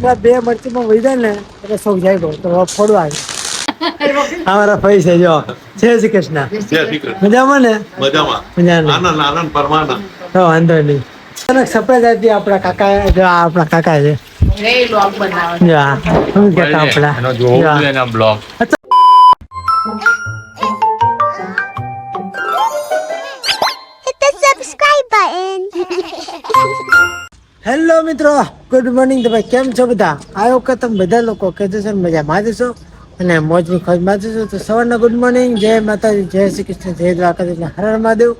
બે મરચીમાં વહી જાય ને એટલે સૌ જાય ગયો તો ફોડવા આવી. અમારા છે જો. જય શ્રી કૃષ્ણ. જય શ્રી કૃષ્ણ. મજામાં ને? મજામાં. આનંદ આનંદ પરમાનંદ તો વાંધો નહીં. અચાનક સરપ્રાઈઝ આપી આપણા કાકા જો આપણા કાકા છે. શું કહેતા આપણા? બ્લોગ. હેલો મિત્રો. ગુડ મોર્નિંગ તમે કેમ છો બધા? આ વખત તમે બધા લોકો કે છે મજામાં જશો અને મોજની ખોજમાં જશો તો સવારના ગુડ મોર્નિંગ જય માતાજી, જય શ્રી કૃષ્ણ, જય દ્વારકાધીશ હર હર મહાદેવ.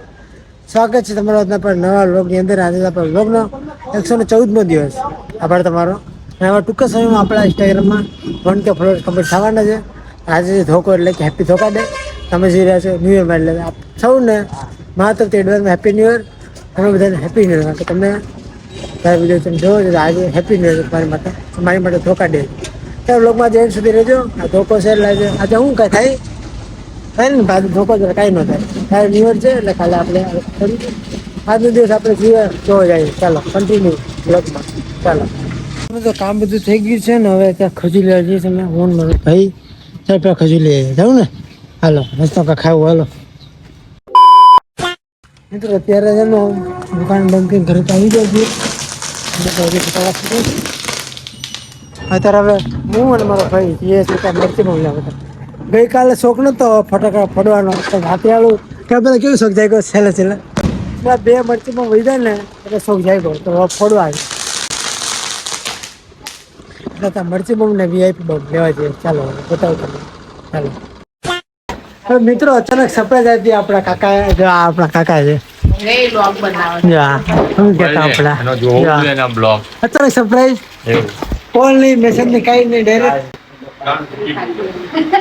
સ્વાગત છે તમારો આજના પર નવા વ્લોગની અંદર. આજે આપણે વ્લોગનો એકસો ને ચૌદમો દિવસ આભાર તમારો. અને હવે ટૂંક સમયમાં આપણા ઇન્સ્ટાગ્રામમાં વન કે ફોલોઅર્સ કમ્પ્લીટ થવાના છે. આજે જે ધોકો, એટલે કે હેપી ધોકા ડે તમે જઈ રહ્યા છો ન્યૂ યરમાં એટલે સૌને મારા તરફથી એડવાન્સમાં હેપી ન્યૂ ઇયર તમે બધાને હેપી ન્યૂ ઇયર કે તમે તારા વીડિયો તમે જોવો આજે હેપી ન્યૂ ઇયર મારી માટે મારી માટે ધોકા ડે ત્યારે લોકમાં જઈને સુધી રહેજો. આ ધોકો છે એટલે આજે શું કાંઈ થાય? થાય ને બાજુ ધોકો છે કાંઈ ન થાય. તારે ન્યૂ ઇયર છે એટલે ખાલી આપણે આજનો દિવસ આપણે જીવે જોવા જઈએ ચાલો કન્ટિન્યુ બ્લોગમાં ચાલો. તો કામ બધું થઈ ગયું છે ને, હવે ત્યાં ખજૂર લેવા જઈએ તમે ફોન મારો ભાઈ ચાલ પેલા ખજૂર લઈ જાઉં ને? હાલો, રસ્તો કા ખાવું, હાલો. મિત્રો, અત્યારે છે ને દુકાન બંધ કરીને ઘરે આવી જાય છે. અત્યારે હવે હું અને મારો ભાઈ જઈએ છીએ ત્યાં મરચી બધા લેવા હતા ગઈકાલે શોખ નતો ફટાકડા ફોડવાનો હાથિયાળું કે બધા કેવું શોખ જાય ગયો છેલ્લે. છેલ્લે બે મરચીમાં વહી જાય ને, એટલે શોખ જાય ગયો તો ફોડવા આવી એટલે ત્યાં મરચી બહુ ને વીઆઈપી બહુ લેવા જઈએ ચાલો બતાવું બતાવો તમે ચાલો. હવે મિત્રો, અચાનક સરપ્રાઈઝ આપી આપણા કાકા આપણા કાકા છે. રે લોગ બનાવે જો આ શું કહેતા આપણા એનો જોવું જો આ. જોઈએ એના બ્લોગ અચાનક સરપ્રાઈઝ કોલ નહીં મેસેજ નહીં કાંઈ નહીં ડાયરેક્ટ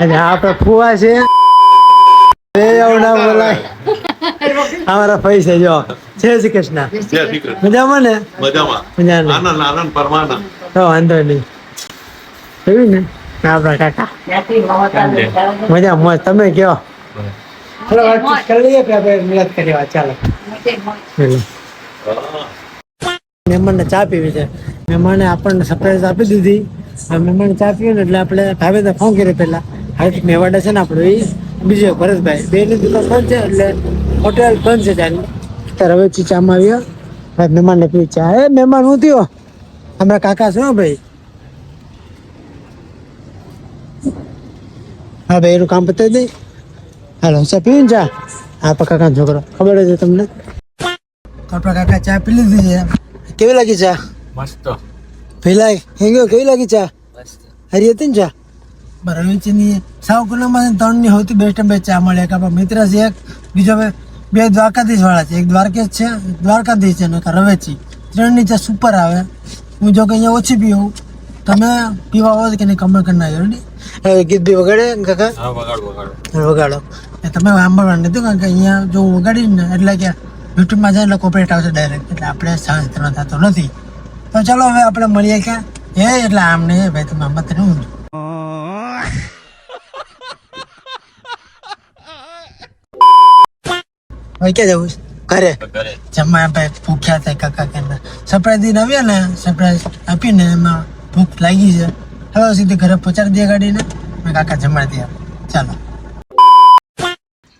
અને આ આપણા ફુવા છે એ એવું ના બોલાય અમારા પૈસા જો જય શ્રી કૃષ્ણ મજામાં ને મજામાં આનંદ આનંદ પરમાનંદ તો વાંધો નહીં જોયું ને આપણા કાકા છે? મજા મોજ તમે કયો ચાલો વાતચીત કરી લઈએ કે આપણે મિલાદ કરીએ વાત ચાલો મહેમાનને ચા પીવી છે. મહેમાને આપણને સરપ્રાઈઝ આપી દીધી. મહેમાન ચા પીવી ને એટલે આપણે ભાવે ફોન કર્યો પહેલા. હાર્દિક મેવાડા છે ને આપણું એ બીજો ભરતભાઈ. બેની દુકાન બંધ છે એટલે હોટેલ બંધ છે ચાલી ત્યારે હવે ચીચામાં આવ્યો ભાઈ મહેમાનને પીવી ચા. એ મહેમાન હું થયો? હમણાં કાકા છે હો ભાઈ. હા, ભાઈ, એનું કામ પતાવી દઈ હાલો, ચા પીવી ને ચા? હા પણ કાકા છોકરો ખબર છે તમને. આપણા કાકા ચા પી લીધી છે. કેવી લાગી ચા? મસ્ત. પેલા હેંગ્યો કેવી લાગી ચા? હરી હતી ને ચા? બરાબર છે ની સાવ કુલમાં ત્રણની સૌથી બેસ્ટ બે ચા મળે. એક આપણા મિત્ર છે એક બીજો બે દ્વારકાધીશ વાળા છે. એક દ્વારકેશ છે દ્વારકાધીશ છે ને એક રવેચી. ત્રણની ચા સુપર આવે. હું જો કે અહીંયા ઓછી પીવું તમે પીવા આવો કે નહીં કમર કરી નાખ્યો રેડી ગીત બી વગાડે કાકા? વગાડ વગાડ. તમે સાંભળવાનું નથી કારણ કે અહીંયા જો વગાડીને ને એટલે કે યુટ્યુબમાં જાય એટલે કોપરેટ આવશે ડાયરેક્ટ એટલે આપણે સહજ તેનો થતો નથી. તો ચાલો હવે આપણે મળીએ કે એ એટલે આમ નહીં ભાઈ તમે આમાં તો ઊંધું. હવે ક્યાં જવું ઘરે. જમવા ભાઈ ભૂખ્યા થાય કાકા કે સરપ્રાઈઝ દિન આવ્યા ને સરપ્રાઈઝ આપીને એમાં ભૂખ લાગી છે. હવે સીધી ઘરે પહોંચાડી દે ગાડીને. મેં કાકા જમાડી દે ચાલો.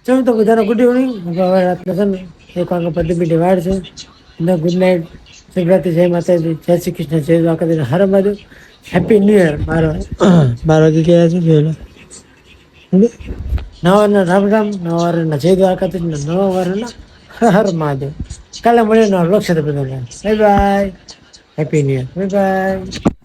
ચાલો તો બધાને ગુડ ઇવનિંગ હવે રાતના છે ને એક વાગે બીટી છે. અને ગુડ નાઇટ. શિવરાત્રી જય માતાજી. જય શ્રી કૃષ્ણ. જય દ્વારકાધીશ. હર બાજુ હેપી ન્યુ યર મારો બાર વાગે. ગયા છે પેલો નવાના રામ રામ નવારના વારના જય દ્વારકાધીશ ને નવા વારના હર હર મહાદેવ. કાલે મળીને બધાને. Bye bye happy new year bye bye